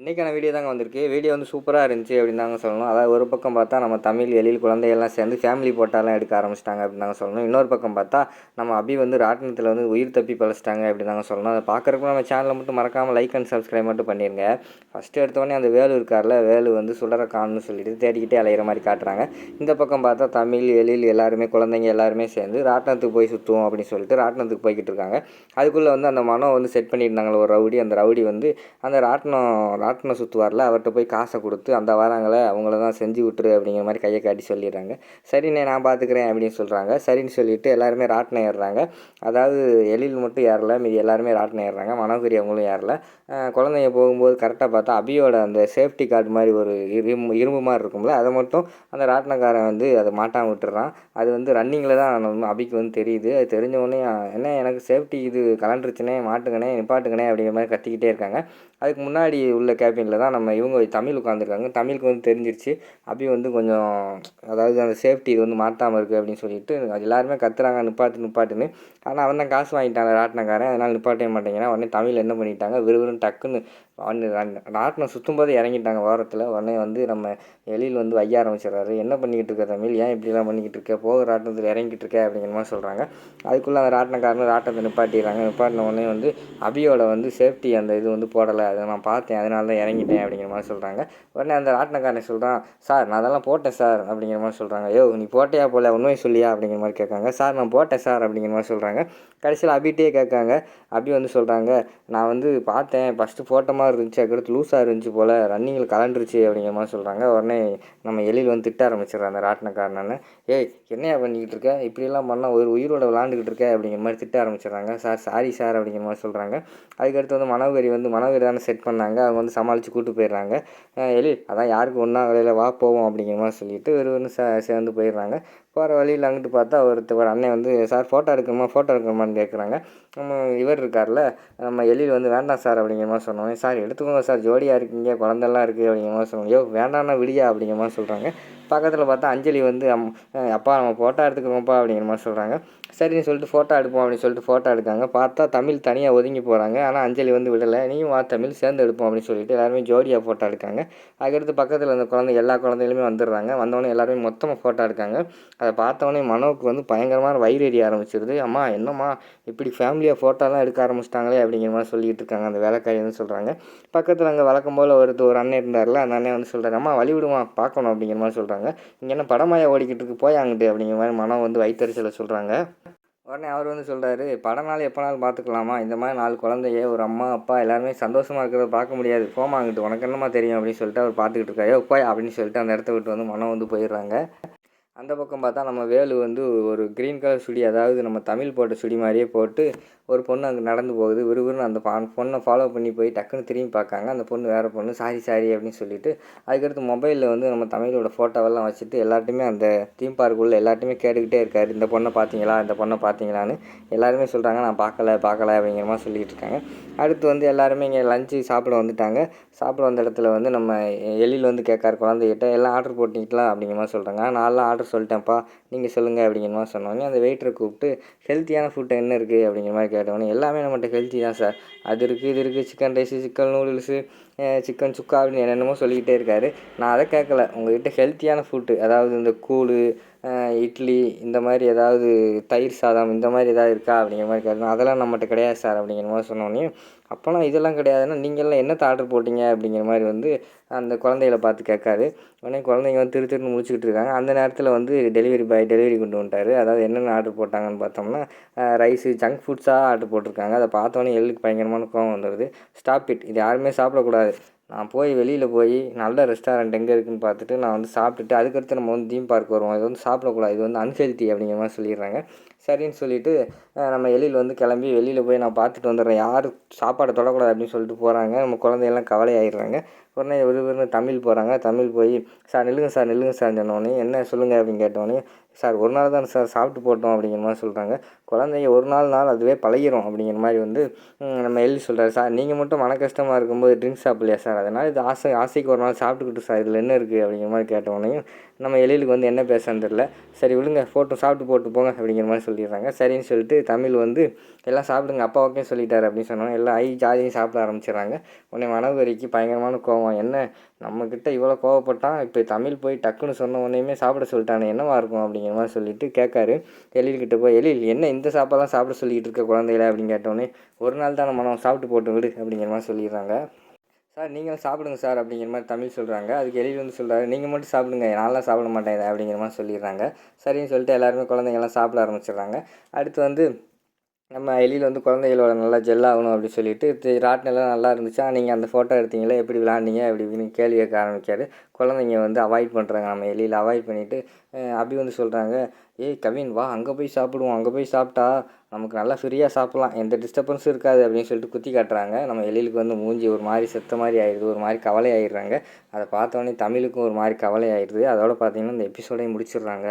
இன்றைக்கான வீடியோ தாங்க வந்திருக்கு. வீடியோ வந்து சூப்பராக இருந்துச்சு அப்படின்னு தாங்க சொல்லணும். அதாவது ஒரு பக்கம் பார்த்தா நம்ம தமிழ் எழில் குழந்தையெல்லாம் சேர்ந்து ஃபேமிலி போட்டாலாம் எடுக்க ஆரம்பிச்சிட்டாங்க அப்படின்னு தாங்க சொல்லணும். இன்னொரு பக்கம் பார்த்தா நம்ம அபி வந்து ராட்டினத்தில் வந்து உயிர் தப்பி பழச்சிட்டாங்க அப்படின்னு தாங்க சொல்லணும். அதை பார்க்குறப்ப நம்ம சேனலை மட்டும் மறக்காமல் லைக் அண்ட் சப்ஸ்கிரைப் மட்டும் பண்ணிடுங்க ஃபஸ்ட்டு எடுத்தோடனே அந்த வேலு இருக்கார்ல வேலு வந்து சுடர காணும்னு சொல்லிட்டு தேடிக்கிட்டே அலையிற மாதிரி காட்டுறாங்க. இந்த பக்கம் பார்த்தா தமிழ் எழில் எல்லாருமே குழந்தைங்க எல்லாருமே சேர்ந்து ராட்டினத்துக்கு போய் சுற்றுவோம் அப்படின்னு சொல்லிட்டு ராட்டினத்துக்கு போய்கிட்டு இருக்காங்க. அதுக்குள்ளே வந்து அந்த மனம் வந்து செட் பண்ணியிருந்தாங்களே ஒரு ரவுடி. அந்த ரவுடி வந்து அந்த ராட்டினம் ராட்டின சுற்றுவார்ல அவர்கிட்ட போய் காசை கொடுத்து அந்த வராங்களே அவங்கள தான் செஞ்சு விட்டுரு அப்படிங்கிற மாதிரி கையை காட்டி சொல்லிடுறாங்க. சரிண்ணே நான் பார்த்துக்கிறேன் அப்படின்னு சொல்கிறாங்க சரின்னு சொல்லிட்டு எல்லாருமே ராட்டினம் ஏறுறாங்க. அதாவது எழில் மட்டும் ஏறல மீதி எல்லாருமே ராட்டினம் ஏறுறாங்க. மனோகரி அவங்களும் ஏறல. குழந்தைங்க போகும்போது கரெக்டாக பார்த்தா அபியோட அந்த சேஃப்டி கார்டு மாதிரி ஒரு இரும்பு இரும்பு மாதிரி இருக்கும்ல அதை மட்டும் அந்த ராட்டினக்காரன் வந்து அதை மாட்டாமல் விட்டுறான். அது வந்து ரன்னிங்கில் தான் அபிக்கு வந்து தெரியுது. அது தெரிஞ்ச உடனே என்ன எனக்கு சேஃப்டி இது கலண்டுருச்சுனே மாட்டுங்கண்ணே நிப்பாட்டுங்கண்ணே அப்படிங்கிற மாதிரி கத்திக்கிட்டே இருக்காங்க. அதுக்கு முன்னாடி உள்ள கேபினில் தான் நம்ம இவங்க தமிழ் உட்காந்துருக்காங்க தமிழுக்கு வந்து தெரிஞ்சிருச்சு. அபி வந்து கொஞ்சம் அதாவது அந்த சேஃப்டி இது வந்து மாட்டாமல் இருக்குது அப்படின்னு சொல்லிட்டு எல்லாருமே கத்துறாங்க. நிப்பாட்டு நிப்பாட்டுன்னு. ஆனால் அவன் தான் காசு வாங்கிட்டாங்க ராட்டினக்காரன். அதனால் நிப்பாட்டவே மாட்டேங்கிறான். உடனே தமிழ் என்ன பண்ணிட்டாங்க? விறுவிறுன்னு டக்குன்னு வந்து ராட்டினம் சுற்றும் போது இறங்கிட்டாங்க வாரத்தில். உடனே வந்து நம்ம எழில் வந்து வைய ஆரம்பிச்சிடுறாரு. என்ன பண்ணிக்கிட்டு இருக்க தமிழ்? ஏன் இப்படிலாம் பண்ணிக்கிட்டு இருக்க? போக ராட்டினத்தில் இறங்கிட்டு இருக்க? அப்படிங்கிற மாதிரி சொல்கிறாங்க அதுக்குள்ளே அந்த ராட்டினக்காரன் ராட்டினத்தை நிப்பாட்டிடுறாங்க. நிப்பாட்டின உடனே வந்து அபியோட வந்து சேஃப்டி அந்த இது வந்து போடலை. அதை நான் பார்த்தேன். அதனால தான் இறங்கிட்டேன் அப்படிங்கிற மாதிரி சொல்கிறாங்க உடனே அந்த ராட்டினக்காரன் சொல்கிறான் சார் நான் அதெல்லாம் போட்டேன் சார் அப்படிங்கிற மாதிரி சொல்கிறாங்க யோ நீ போட்டையா போல? உண்மையை சொல்லியா? அப்படிங்கிற மாதிரி கேட்காங்க. சார் நான் போட்டேன் சார் அப்படிங்கிற மாதிரி சொல்கிறாங்க கடைசியில் அபிட்டே கேட்காங்க. அபி வந்து சொல்கிறாங்க நான் வந்து பார்த்தேன். ஃபஸ்ட்டு போட்ட மாதிரி இருந்துச்சு அதுக்கடுத்து லூஸாக இருந்துச்சு போல் ரன்னிங்கில் கலண்டுருச்சு அப்படிங்கிற மாதிரி சொல்கிறாங்க உடனே நம்ம எழில் வந்து திட்ட ஆரம்பிச்சிடுறான் அந்த ராட்டினக்காரனு ஏய் என்னையா பண்ணிக்கிட்டு இருக்க? இப்படியெல்லாம் பண்ணால் ஒரு உயிரோட விளாண்டுக்கிட்டு இருக்க அப்படிங்கிற மாதிரி திட்ட ஆரம்பிச்சிடுறாங்க. சார் சாரி சார் அப்படிங்கிற மாதிரி சொல்கிறாங்க அதுக்கடுத்து வந்து மனோகரி வந்து மனோகரி தானே செட் பண்ணாங்க. அவங்க வந்து சமாளித்து கூட்டு போயிடுறாங்க. எழில் அதான் யாருக்கு ஒன்றா வேலையில் வா போவோம் அப்படிங்கிற மாதிரி சொல்லிட்டு வெறும் சே சேர்ந்து போயிடுறாங்க. போகிற வழியில் அங்கிட்டு பார்த்தா ஒருத்தர் ஒரு அண்ணன் வந்து சார் ஃபோட்டோ எடுக்கணுமா? ஃபோட்டோ எடுக்கணுமான்னு கேட்குறாங்க நம்ம இவர் இருக்கார்ல நம்ம எழில் வந்து வேண்டாம் சார் அப்படிங்கிற மாதிரி சொன்னோம். சார் எடுத்துக்கோங்க சார் ஜோடியாக இருக்கீங்க குழந்தெல்லாம் இருக்குது அப்படிங்கிற மாதிரி சொன்னோம். யோ வேண்டாம்னா விடியா அப்படிங்கிற மாதிரி சொல்கிறாங்க பக்கத்தில் பார்த்தா அஞ்சலி வந்து அம் அப்பா நம்ம ஃபோட்டோ எடுத்துக்கிறோம்ப்பா அப்படிங்கிற மாதிரி சொல்கிறாங்க சரின்னு சொல்லிட்டு ஃபோட்டோ எடுப்போம் அப்படின்னு சொல்லிட்டு ஃபோட்டோ எடுக்காங்க. பார்த்தா தமிழ் தனியாக ஒதுங்கி போகிறாங்க ஆனால் அஞ்சலி வந்து விடலை. நீயும் வா தமிழ் சேர்ந்து எடுப்போம் அப்படின்னு சொல்லிட்டு எல்லாருமே ஜோடியாக ஃபோட்டோ எடுக்காங்க. அதுக்கடுத்து பக்கத்தில் அந்த குழந்தை எல்லா குழந்தைகளுமே வந்துடுறாங்க. வந்தவொடனே எல்லாருமே மொத்தமாக ஃபோட்டோ எடுக்காங்க. அதை பார்த்தவொடனே மனோவுக்கு வந்து பயங்கரமான வயிறு எரிய ஆரம்பிச்சிருது. அம்மா என்னம்மா இப்படி ஃபேமிலியாக ஃபோட்டோலாம் எடுக்க ஆரம்பிச்சிட்டாங்களே அப்படிங்கிற மாதிரி சொல்லிட்டு இருக்காங்க. அந்த வேலைக்காரின்னு சொல்கிறாங்க பக்கத்தில் அங்கே வழக்கம் போல் ஒருத்தர் ஒரு அண்ணன் இருந்தார்ல அந்த அண்ணன் வந்து சொல்கிறாங்க அம்மா வழி விடுமா? பார்க்கணும் அப்படிங்கிற மாதிரி சொல்கிறாங்க இங்கே என்ன படமாயா ஓடிக்கிட்டு இருக்கு போய் அங்கிட்டு அப்படிங்கிற மாதிரி மனம் வந்து வயிற்றுச்சலை சொல்கிறாங்க உடனே அவர் வந்து சொல்கிறாரு படம்னாலும் எப்போனாலும் பார்த்துக்கலாமா? இந்த மாதிரி நாலு குழந்தைய ஒரு அம்மா அப்பா எல்லாருமே சந்தோஷமாக இருக்கிறத பார்க்க முடியாது. போமா அங்கிட்டு உனக்கு என்னமா தெரியும்? அப்படின்னு சொல்லிட்டு அவர் பார்த்துக்கிட்டு இருக்காரு. போய் அப்படின்னு சொல்லிட்டு அந்த இடத்த விட்டு வந்து மனம் வந்து போயிடுறாங்க. அந்த பக்கம் பார்த்தா நம்ம வேலு வந்து ஒரு க்ரீன் கலர் சுடி அதாவது நம்ம தமிழ் போட்ட சுடி மாதிரியே போட்டு ஒரு பொண்ணு அங்கே நடந்து போகுது விறுவிறுன்னு அந்த பா பொண்ணை ஃபாலோ பண்ணி போய் டக்குன்னு திரும்பி பார்க்காங்க. அந்த பொண்ணு வேறு பொண்ணு சாரி சாரி அப்படின்னு சொல்லிட்டு அதுக்கடுத்து மொபைலில் வந்து நம்ம தமிழோட ஃபோட்டோவெல்லாம் வச்சுட்டு எல்லார்ட்டையுமே அந்த தீம் பார்க்குள்ளே எல்லார்ட்டையுமே கேட்டுக்கிட்டே இருக்காரு. இந்த பொண்ணை பார்த்தீங்களா? இந்த பொண்ணை பார்த்தீங்களான்னு எல்லாருமே சொல்கிறாங்க நான் பார்க்கல பார்க்கல அப்படிங்கிற மாதிரி சொல்லிட்டு இருக்காங்க. அடுத்து வந்து எல்லாருமே இங்கே லஞ்சு சாப்பிட வந்துட்டாங்க. சாப்பிட வந்த இடத்துல வந்து நம்ம எழில் வந்து கேட்காரு குழந்தைகிட்ட எல்லாம் ஆர்டர் போட்டிங்களா அப்படிங்கிற மாதிரி சொல்கிறாங்க நான்லாம் ஆர்டர் சொல்லிட்டேன்ப்பா. நீங்கள் சொல்லுங்கள் அப்படிங்கிற மாதிரி சொன்னோடனே அந்த வெயிட்டரை கூப்பிட்டு ஹெல்த்தியான ஃபுட் என்ன இருக்குது அப்படிங்கிற மாதிரி கேட்டவொடனே எல்லாமே நம்மகிட்ட ஹெல்த்தி தான் சார் அது இருக்குது இது இருக்குது chicken rice chicken noodles chicken சுக்கா அப்படின்னு என்னென்னமோ சொல்லிக்கிட்டே இருக்காரு. நான் அதை கேட்கல. உங்கள்கிட்ட ஹெல்த்தியான ஃபுட்டு அதாவது இந்த கூழ் இட்லி இந்த மாதிரி ஏதாவது தயிர் சாதம் இந்த மாதிரி ஏதாவது இருக்கா அப்படிங்கிற மாதிரி கேட்டோம் அதெல்லாம் நம்மகிட்ட கிடையாது சார் அப்படிங்கிற மாதிரி சொன்னோன்னே அப்போலாம் இதெல்லாம் கிடையாதுன்னா நீங்கள்லாம் என்னத்தை ஆர்டர் போட்டீங்க அப்படிங்கிற மாதிரி வந்து அந்த குழந்தைகளை பார்த்து கேட்காரு. உடனே குழந்தைங்க வந்து திரு திருன்னு முடிச்சுக்கிட்டு இருக்காங்க. அந்த நேரத்தில் வந்து டெலிவரி பாய் டெலிவரி கொண்டு வந்துட்டாரு. அதாவது என்னென்ன ஆர்டர் போட்டாங்கன்னு பார்த்தோம்னா ரைஸு ஜங்க் ஃபுட்ஸாக ஆர்டர் போட்டிருக்காங்க. அதை பார்த்தோன்னே எள்ளுக்கு பயங்கரமான கோவம் வந்துடுது ஸ்டாப் இட் இது யாருமே சாப்பிடக்கூடாது. நான் போய் வெளியில் போய் நல்ல ரெஸ்டாரண்ட் எங்கே இருக்குன்னு பார்த்துட்டு நான் வந்து சாப்பிட்டுட்டு அதுக்கடுத்து நம்ம வந்து தீம் பார்க் வருவோம். இது வந்து சாப்பிடக்கூடாது. இது வந்து அன்ஹெல்த்தி அப்படிங்கிற மாதிரி சொல்லிடுறாங்க. சரின்னு சொல்லிட்டு நம்ம எழில் வந்து கிளம்பி வெளியில் போய் நான் பார்த்துட்டு வந்துடுறேன். யார் சாப்பாடை தொடக்கூடாது அப்படின்னு சொல்லிட்டு போகிறாங்க நம்ம குழந்தையெல்லாம் கவலையாயிடுறாங்க. உடனே விறுவிறுனு தமிழ் போகிறாங்க தமிழ் போய் சார் நில்லுங்க சார் நில்லுங்க சார் சொன்னோடனே என்ன சொல்லுங்கள் அப்படின்னு கேட்டோடனே சார் ஒரு நாள் தானே சார் சாப்பிட்டு போட்டோம் அப்படிங்கிற மாதிரி சொல்கிறாங்க குழந்தைங்க ஒரு நாள் நாள் அதுவே பழகிரும் அப்படிங்கிற மாதிரி வந்து நம்ம எழில் சொல்கிறார் சார் நீங்கள் மட்டும் மன கஷ்டமாக இருக்கும்போது ட்ரிங்க்ஸ் சாப்பிடலையா சார்? அதனால் இது ஆசை ஆசைக்கு ஒரு நாள் சாப்பிட்டுக்கிட்டு சார். இதில் என்ன இருக்குது அப்படிங்கிற மாதிரி கேட்டவொடனையும் நம்ம எழிலுக்கு வந்து என்ன பேசுன்னு தெரில சரி விடுங்க. ஃபோட்டோ சாப்பிட்டு போட்டு போங்க அப்படிங்கிற மாதிரி சொல்லிடுறாங்க. சரின்னு சொல்லிட்டு தமிழ் வந்து எல்லாம் சாப்பிடுங்க அப்பா ஓகே சொல்லிட்டாரு அப்படின்னு சொன்னாங்க எல்லாம் ஐ ஜாதியும் சாப்பிட ஆரம்பிச்சிடுறாங்க. உடனே மனவரிக்கு பயங்கரமான கோவம். என்ன நம்மக்கிட்ட இவ்வளோ கோவப்பட்டான்? இப்போ தமிழ் போய் டக்குன்னு சொன்ன உடனேயுமே சாப்பிட சொல்லிட்டானே என்னவா இருக்கும்? அப்படிங்கிற மாதிரி சொல்லிட்டு கேட்காரு. எழில்கிட்ட போய் எழில் என்ன இந்த சாப்பாடெல்லாம் சாப்பிட சொல்லிக்கிட்டு இருக்க குழந்தைகள? அப்படின்னு கேட்டோடனே ஒரு நாள் தான் நம்ம சாப்பிட்டு போட்டு விடு அப்படிங்கிற மாதிரி சொல்லிடுறாங்க. சார் நீங்களும் சாப்பிடுங்க சார் அப்படிங்கிற மாதிரி தமிழ் சொல்கிறாங்க அதுக்கு எழில் வந்து சொல்கிறாரு நீங்கள் மட்டும் சாப்பிடுங்க நான்லாம் சாப்பிட மாட்டேன் அப்படிங்கிற மாதிரி சொல்லிடுறாங்க. சரின்னு சொல்லிட்டு எல்லாருமே குழந்தைங்கள்லாம் சாப்பிட ஆரம்பிச்சிடுறாங்க. அடுத்து வந்து நம்ம எலியில் வந்து குழந்தைகளோட நல்லா ஜெல் ஆகணும் அப்படின்னு சொல்லிட்டு ராட்டினெல்லாம் நல்லா இருந்துச்சா. நீங்கள் அந்த ஃபோட்டோ எடுத்தீங்களே எப்படி விளாண்டீங்க அப்படி இப்படின்னு கேள்வி கேட்க ஆரம்பிக்காரு குழந்தைங்க வந்து அவாய்ட் பண்ணுறாங்க நம்ம எலியில் அவாய்ட் பண்ணிவிட்டு அபி வந்து சொல்கிறாங்க ஏய் கவின் வா அங்கே போய் சாப்பிடுவோம் அங்கே போய் சாப்பிட்டா நமக்கு நல்லா ஃப்ரீயாக சாப்பிட்லாம். எந்த டிஸ்டர்பன்ஸும் இருக்காது அப்படின்னு சொல்லிட்டு குத்தி காட்டுறாங்க. நம்ம எழிலுக்கு வந்து மூஞ்சி ஒரு மாதிரி செத்த மாதிரி ஆயிடுது ஒரு மாதிரி கவலை ஆயிடுறாங்க அதை பார்த்தோன்னே தமிழுக்கும் ஒரு மாதிரி கவலை ஆயிடுது அதோட பார்த்தீங்கன்னா இந்த எபிசோடையும் முடிச்சிடுறாங்க.